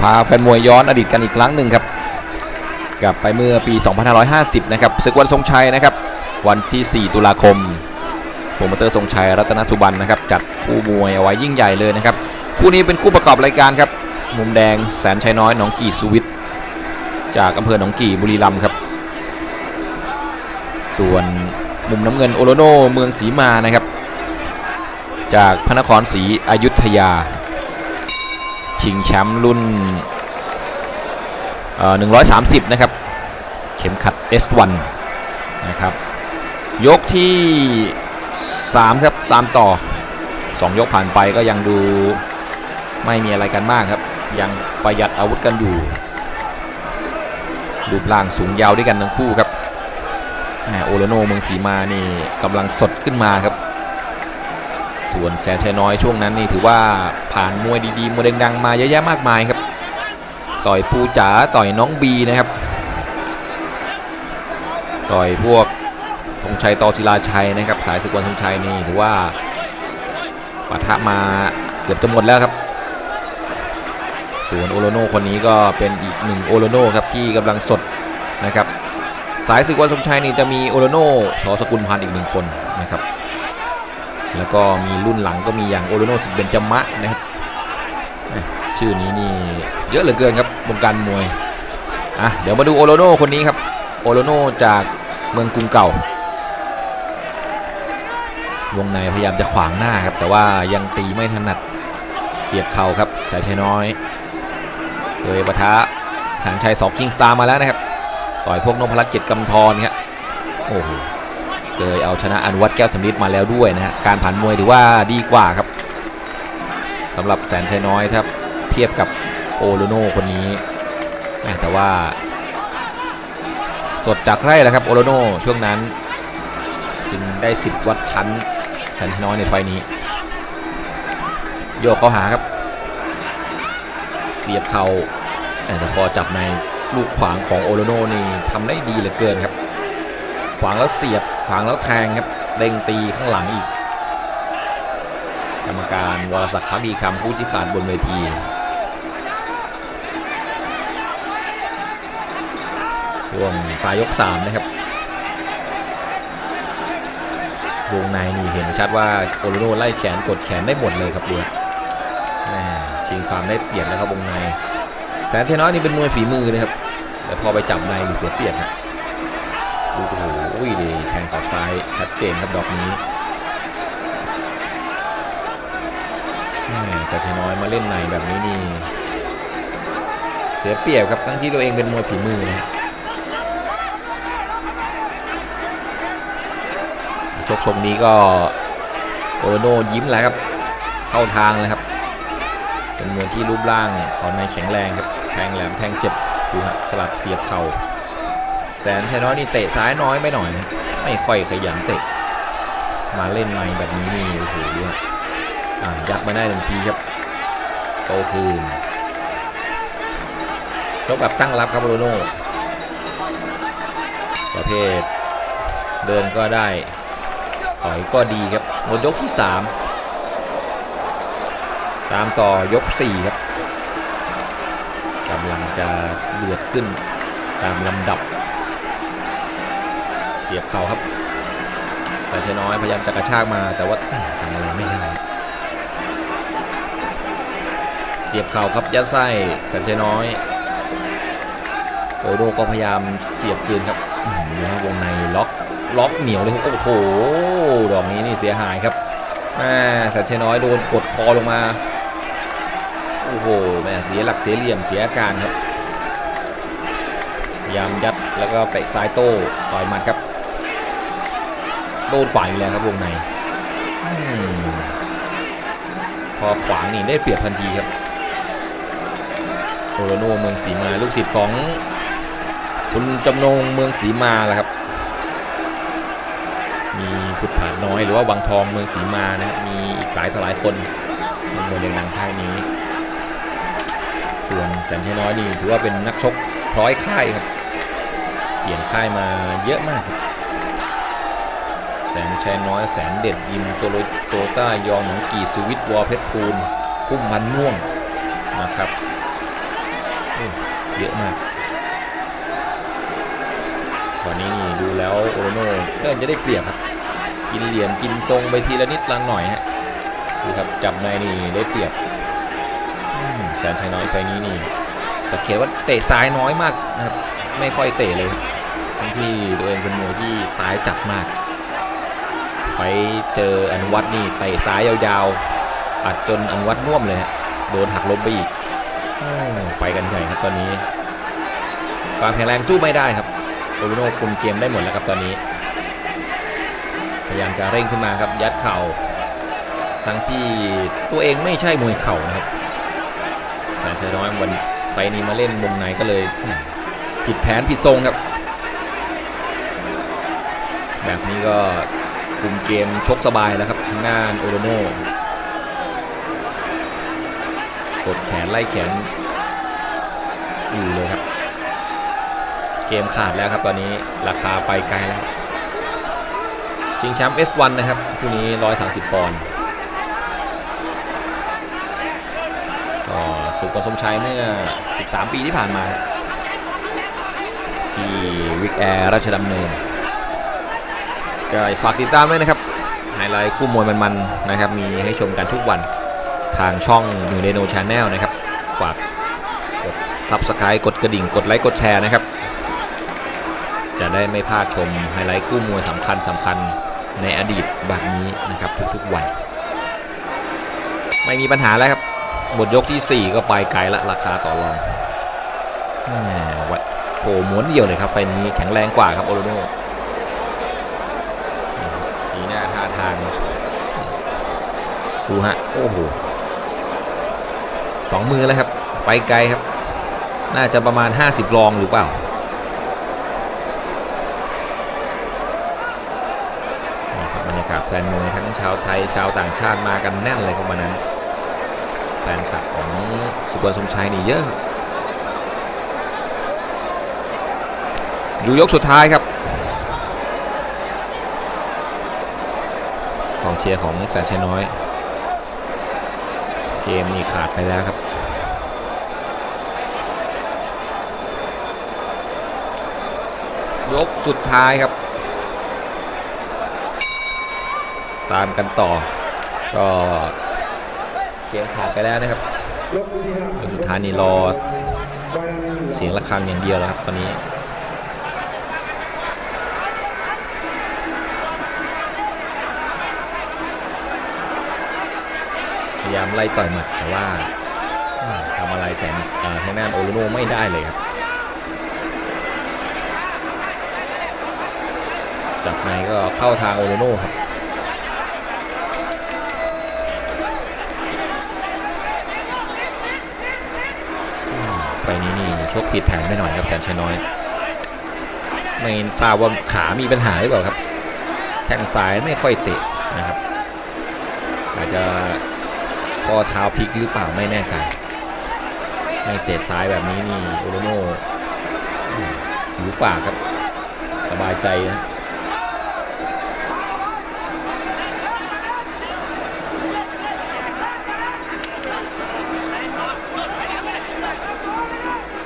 พาแฟนมวยย้อนอดีตกันอีกครั้งหนึ่งครับ กลับไปเมื่อปี 2550 นะครับศึกวันทรงชัยนะครับ วันที่ 4 ตุลาคมโปรโมเตอร์ทรงชัยรัตนสุบันนะครับ จัดคู่มวยเอาไว้ยิ่งใหญ่เลยนะครับ คู่นี้เป็นคู่ประกอบรายการครับ มุมแดงแสนชัยน้อยหนองกี่สุวิทย์จากอำเภอหนองกี่บุรีรัมย์ครับ ส่วนมุมน้ำเงินโอโลโนเมืองศรีมานะครับ จากพระนครศรีอยุธยา ชิงแชมป์รุ่นเอ่อ130นะครับ เข็มขัด S1 นะครับ ยกที่ 3 ครับ ตามต่อ 2 ยกผ่านไปก็ยังดูไม่มีอะไรกันมากครับ ยังประหยัดอาวุธกันอยู่รูปร่างสูงยาวด้วยกันทั้งคู่ครับโอโลโนเมืองศรีมานี่กำลังสดขึ้นมาครับ ส่วนแสนชัยน้อยช่วงนั้นนี่ถือว่าผ่านมวยดีๆมวยดังๆมาเยอะแยะมากมายครับ ต่อยปูจ๋าต่อยน้องบีนะครับ ต่อยพวกธงชัยต่อศิลาชัยนะครับ สายศึกวนธงชัยนี่ถือว่าปะทะมาเกือบจะหมดแล้วครับ ส่วนโอโลโนคนนี้ก็เป็นอีกหนึ่งโอโลโนครับที่กำลังสดนะครับ สายศึกวันทรงชัยนี่จะมีโอโลโนสอสกุลพันธ์อีกหนึ่งคนนะครับ แล้วก็มีรุ่นหลังก็มีอย่างโอโลโนสิบเบนจามะนะครับชื่อนี้นี่เยอะเหลือเกินครับวงการมวยอะเดี๋ยวมาดูโอโลโนคนนี้ครับโอโลโนจากเมืองกรุงเก่าวงในพยายามจะขวางหน้าครับแต่ว่ายังตีไม่ถนัดเสียบเข่าครับแสนชัยน้อยเคยปะทะแสนชัยสองคิงสตาร์มาแล้วนะครับต่อยพวกนพรัตน์เกียรติกำธรครับโอ้โห เคยเอาชนะอนุวัตแก้วสำลิดมาแล้วด้วยนะฮะการผ่านมวยถือว่าดีกว่าครับสำหรับแสนชัยน้อยถ้าเทียบกับโอโลโนคนนี้แต่ว่า สดจากไร่แหล้วครับโอโลโนช่วงนั้น จึงได้สิทธิ์วัดชั้นแสนชัยน้อยในไฟนี้ โยกเข้าหาครับ เสียบเข่าแต่พอจับในลูกขวางของโอโลโนนี่ทำได้ดีเหลือเกินครับ ขวางแล้วเสียบขวางแล้วแทงครับเด้งตีข้างหลังอีก กรรมการวรศักดิ์พักดีคำผู้ชี้ขาดบนเวทีช่วงปลายยก 3 นะครับวงในนี่เห็นชัดว่าโอโลโนไล่แขนกดแขนได้หมดเลยครับเรือชิงความได้เปรียบแล้วครับวงใน แสนเทน้อยนี่เป็นมวยฝีมือนะครับแต่พอไปจับในนี่เสียเปรียบครับโอ้โห ดีแทงเข่าซ้ายชัดเจนครับดอกนี้แม่แสนชัยน้อยมาเล่นในแบบนี้นี่เสียเปรียบครับทั้งที่ตัวเองเป็นมวยฝีมือนะฮะชกชมนี้ก็โอโนยิ้มแล้วครับ เข้าทางเลยครับ เป็นมวยที่รูปร่างเขาในแข็งแรงครับ แทงแหลมแทงเจ็บดูฮะสลับเสียบเข่า นชัยน้อยนี่เตะซ้ายน้อยไปหน่อยนะไม่ค่อยขยันเตะ มาเล่นในแบบนี้นี่โอ้โหดูฮะอะยัดมาได้ทันทีครับโตคืนชกแบบตั้งรับครับโรโน่ประเภท เดินก็ได้ต่อยก็ดีครับหมดยกที่ 3 ตามต่อยก 4 ครับกำลังจะเดือดขึ้นตามลำดับ สียบเข่าครับสายชัยน้อยพยายามจะกระชากมาแต่ว่าทำอะไรไม่ได้เสียบเข่าครับยัดไส้แสนชัยน้อยโอโดก็พยายามเสียบคืนครับอื้อหือนะครับวงในล็อกล็อกเหนียวเลยครับโอ้โหดอกนี้นี่เสียหายครับแม่แสนชัยน้อยโดนกดคอลงมาโอ้โหแม่เสียหลักเสียเหลี่ยมเสียอาการครับพยายามยัดแล้วก็เตะซ้ายโต้ต่อยมัดครับ โดนขวางอีกแล้วครับวงในอพอขวางนี่ได้เปรียบทันทีครับโอโรโนเมืองศรีมาลูกศิษย์ของคุณจำนงเมืองศรีมาแหละครับ มีพุทธผาน้อยหรือว่าวังทองเมืองศรีมานะครับมีอีกหลายต่อหลายคนในมวยดังค่ายนี้ ส่วนแสนชัยน้อยนี่ถือว่าเป็นนักชกพร้อยค่ายครับ เปลี่ยนค่ายมาเยอะมากครับ นชัยน้อยแสนเด็ดยิมตโรโตต้ายองหนองกีสวิตวอลเพชรพูลพุ่มพันม่วงนะครับเยอะมากตอนนี้นี่ดูแล้วโอโรโนเริ่มจะได้เปรียบครับ กินเหลี่ยมกินทรงไปทีละนิดละหน่อยฮะดูครับจับในนี่ได้เปรียบแสนชัยน้อยไปนี้นี่สังเกตว่าเตะซ้ายน้อยมากนะครับไม่ค่อยเตะเลยทั้งที่ตัวเองเป็นมวยที่ซ้ายจัดมาก ไปเจออนุวัตนี่เตะซ้ายยาวๆอัดจนอนุวัตน่วมเลยฮะโดนหักล้มไปอีกอไปกันใหญ่ครับตอนนี้ ความแข็งแรงสู้ไม่ได้ครับโอรุโนคุมเกมได้หมดแล้วครับตอนนี้ พยายามจะเร่งขึ้นมาครับยัดเข่า ทั้งที่ตัวเองไม่ใช่มวยเข่านะครับแสนชัยน้อยวันไฟนี้มาเล่นวงในก็เลยผิดแผนผิดทรงครับ แบบนี้ก็ คุมเกมชกสบายแล้วครับทางด้านโอโรโนกดแขนไล่แขนอยู่เลยครับ เกมขาดแล้วครับตอนนี้ราคาไปไกลแล้วชิงแชมป์ S1 นะครับคู่นี้ 130 ปอนด์ก็ศึกกสมชัยเมื่อ 13 ปีที่ผ่านมา ที่วิกแอร์ราชดำเนิน ก็ฝากติดตามด้วยนะครับไฮไลท์คู่มวยมันๆนะครับ มีให้ชมกันทุกวันทางช่องหนูเดโนชาแนลนะครับฝากกด Subscribe กดกระดิ่ง กดไลค์กดแชร์นะครับ จะได้ไม่พลาดชมไฮไลท์คู่มวยสำคัญสำคัญในอดีตแบบนี้นะครับทุกๆวัน ไม่มีปัญหาแล้วครับบทยกที่ 4 ก็ไปไกลละราคาต่อรองแหมวัดโชว์ม้วนเดียวเลยครับไฟล์นี้แข็งแรงกว่าครับโอโรโนาท่าทางดูฮะโอ้โหสองมือแล้วครับ ไปไกลครับ น่าจะประมาณ 50 ลองหรือเปล่านี่ครับบรรยากาศแฟนมวยทั้งชาวไทยชาวต่างชาติมากันแน่นเลยครับวันนั้น แฟนคลับของสุวรรณสมชัยนี่เยอะครับอยู่ยกสุดท้ายครับ องเชียร์ของแสนชัยน้อย เกมนี้ขาดไปแล้วครับยกสุดท้ายครับ ตามกันต่อ ก็เกมขาดไปแล้วนะครับยกสุดท้ายนี่รอเสียงะระฆังอย่างเดียวแล้วครับตอนนี้ ยายามไล่ต่อยหมัดแต่ว่าทำอะไรแสนทางด้านโอโลโนไม่ได้เลยครับจับในก็เข้าทางโอโลโนครับไฟนี้นี่ชกผิดแผนไปหน่อยครับแสนชัยน้อย ไม่ทราบว่าขามีปัญหาหรือเปล่าครับแข้งซ้ายไม่ค่อยเตะนะครับอาจจะ ข้อเท้าพลิกหรือเปล่าไม่แน่ใจไม่เตะซ้ายแบบนี้นี่โอโรโนอืมผิวปากครับ สบายใจนะ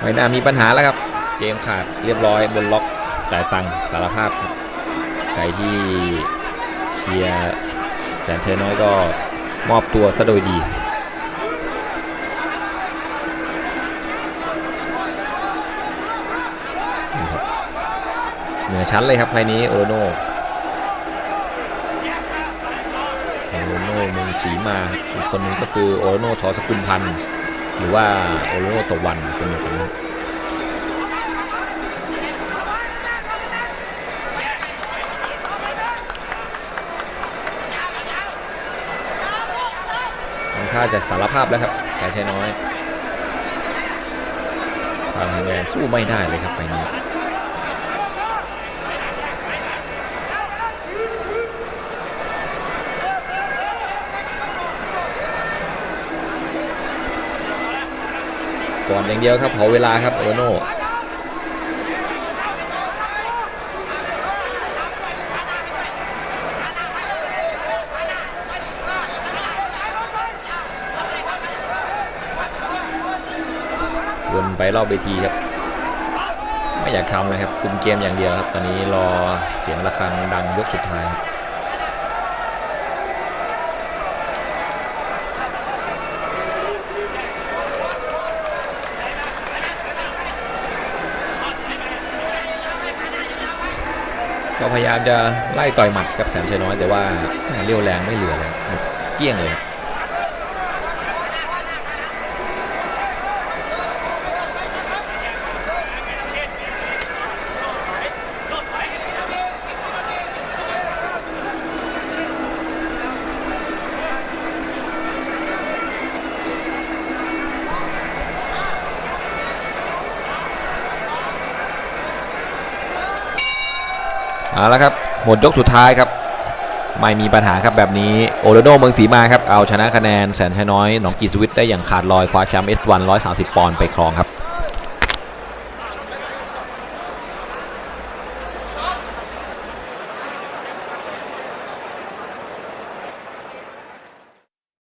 ไม่น่ามีปัญหาแล้วครับ เกมขาดเรียบร้อยบนล็อกจ่ายตังสารภาพใครที่เชียร์แสนเชยน้อยก็ มอบตัวซะโดยดีนะครับเหนือชั้นเลยครับไฟนี้โอโรโนโอโรโนมืองศรีมาอีกคนหนึงก็คือโอโรโนสอสกุลพันธ์หรือว่าโอโรโนตะวันคนเดียวกัน ทำท่าจะสารภาพแล้วครับใจใช้น้อยความแข็งแรงสู้ไม่ได้เลยครับไฟล์นี้ก่อนอย่างเดียวครับเผาเวลาครับโอโน่ ไปรอบเวทีครับ ไม่อยากทำเลยครับคุมเกมอย่างเดียวครับ ตอนนี้รอเสียงระฆังดังยกสุดท้ายครับก็พยายามจะไล่ต่อยหมัดครับแสนชัยน้อยแต่ว่าเรียวแรงไม่เหลือเลยเกลี้ยงเลยครับ เอาละครับหมดยกสุดท้ายครับ ไม่มีปัญหาครับแบบนี้โอโรโดเมืองสีมาครับเอาชนะคะแนนแสนชัยน้อยหนองกีสวิตได้อย่างขาดลอยคว้าแชมป์ S1 130 ปอนด์ไปครองครับ